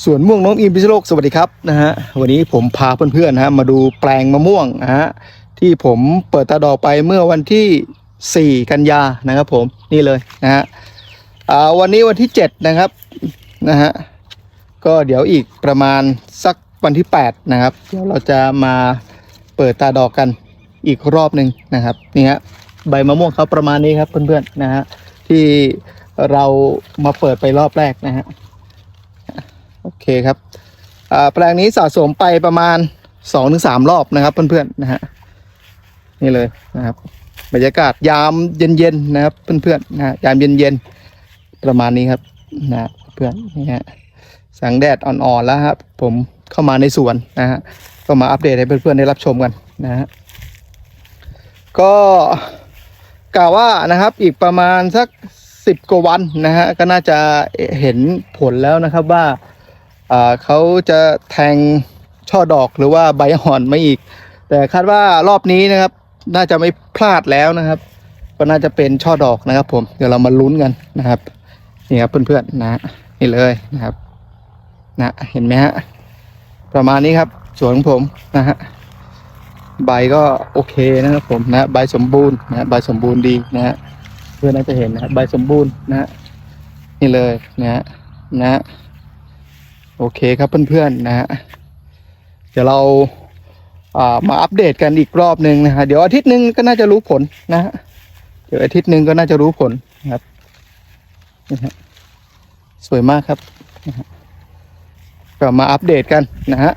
สวนม่วงน้องอิมพิษณุโลกสวัสดีครับนะฮะวันนี้ผมพาเพื่อนๆนะฮะมาดูแปลงมะม่วงนะฮะที่ผมเปิดตาดอกไปเมื่อวันที่ 4 กันยานะครับผมนี่เลยนะฮะอ่าวันนี้วันที่ 7 นะครับนะฮะก็เดี๋ยวอีกประมาณสักวันที่ 8 นะครับ เดี๋ยวเราจะมาเปิดตาดอกกันอีกรอบหนึ่งนะครับนี่ฮะใบมะม่วงเขาประมาณนี้ครับเพื่อนๆนะฮะที่เรามาเปิดไปรอบแรกนะฮะ โอเคครับแปลงนี้สะสมไปประมาณ2อถึงสรอบนะครับ เพื่อนๆนะฮะนี่เลยนะครับ บรรยากาศยามเย็นๆนะครับ เพื่อนๆนะฮะยามเย็นๆประมาณนี้ครับนะเพื่อนนี่ฮะแสงแดดอ่อนๆแล้วครับ ผมเข้ามาในสวนนะฮะก็มาอัปเดตให้เพื่อนๆได้รับชมกันนะฮะก็กล่าวว่านะครับอีกประมาณสักสิบกว่าวันนะฮะก็น่าจะเห็นผลแล้วนะครับว่า เขาจะแทงช่อดอกหรือว่าใบอ่อนไม่อีก แต่คาดว่ารอบนี้นะครับ น่าจะไม่พลาดแล้วนะครับ ก็น่าจะเป็นช่อดอกนะครับ ผมเดี๋ยวเรามาลุ้นกันนะครับนี่ครับเพื่อนๆนะนี่เลยนะครับ นะเห็นไหมฮะประมาณนี้ครับสวนของผมนะฮะใบก็โอเคนะครับผมนะใบสมบูรณ์นะใบสมบูรณ์ดีนะฮะเพื่อนน่าจะเห็นนะใบสมบูรณ์นะฮะนี่เลยนะฮะนะ โอเคครับเพื่อนๆนะฮะเดี๋ยวเราอ่ามาอัปเดตกันอีกรอบหนึ่งนะฮะเดี๋ยวอาทิตย์หนึ่งก็น่าจะรู้ผลนะฮะเดี๋ยวอาทิตย์หนึ่งก็น่าจะรู้ผลนะครับนี่ฮะสวยมากครับนะฮะก็มาอัปเดตกันนะฮะ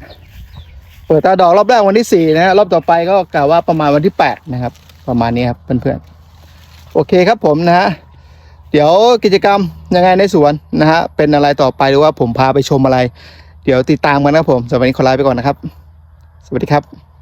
เปิดตาดอกรอบแรกวันที่สี่นะฮะรอบต่อไปก็กล่าวว่าประมาณวันที่แปดนะครับ ประมาณนี้ครับเพื่อนๆโอเคครับผมนะฮะ เดี๋ยวกิจกรรมยังไงในสวนนะฮะเป็นอะไรต่อไปหรือว่าผมพาไปชมอะไร เดี๋ยวติดตามกันนะครับผมสำหรับวันนี้ขอลาไปก่อนนะครับ สวัสดีครับ